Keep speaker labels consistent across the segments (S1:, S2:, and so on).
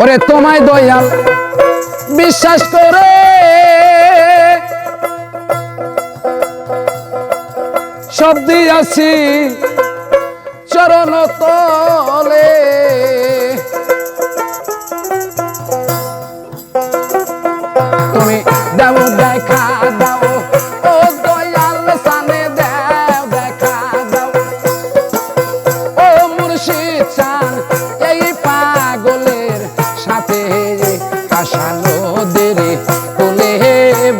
S1: ওরে তোমায় দয়াল বিশ্বাস করে। সব দিয়াছি চরণ তলে।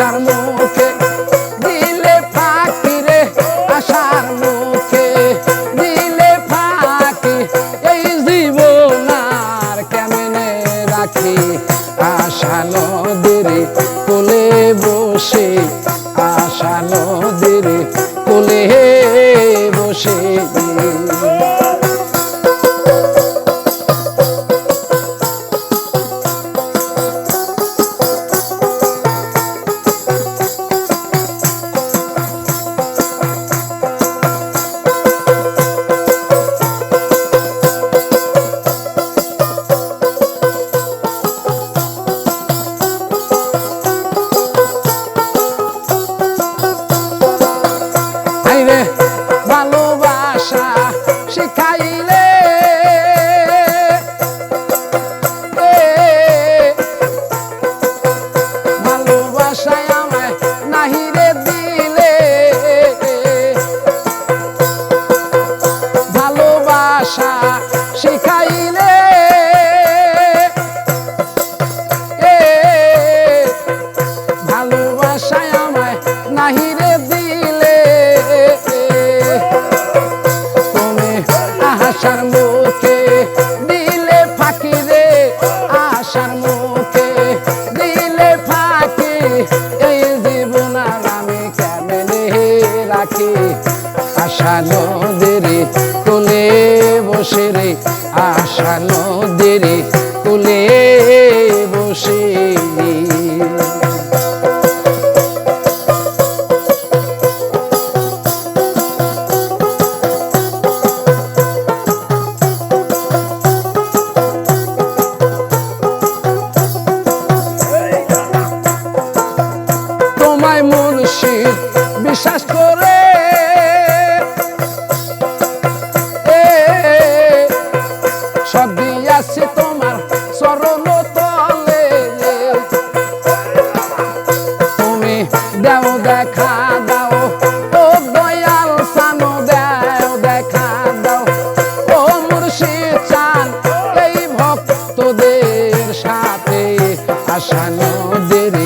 S1: আশার মুখে, দিলে ফাঁকি রে আশার মুখে, দিলে ফাঁকি, এই জীবন আর কেমনে রাখি? আশা নদীর কোলে বসে, আশা নদীর কোলে বসে। শিখাইলে আশার মুখে দিলে ফাঁকি। এই জীবন আমি কেমনে রাখি? আশা নদীর কোলে বসে রে, আশা নদীর বিশ্বাস করে। সব তোমার তলে। তুমি দেও, দেখা দাও, ও দয়াল সানো, দেও, দেখা দাও, ও মুর্শিদ চান এই ভক্তদের সাথে আশা নদীর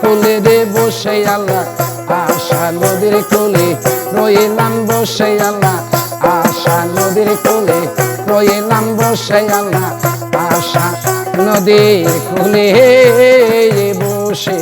S1: কোলে রে বসে আল্লাহ আশা নদীর কোলে রইলাম বসে আল্লাহ। আশা নদীর কোলে রইলাম বসে আল্লাহ। আশা নদীর কোলে বসে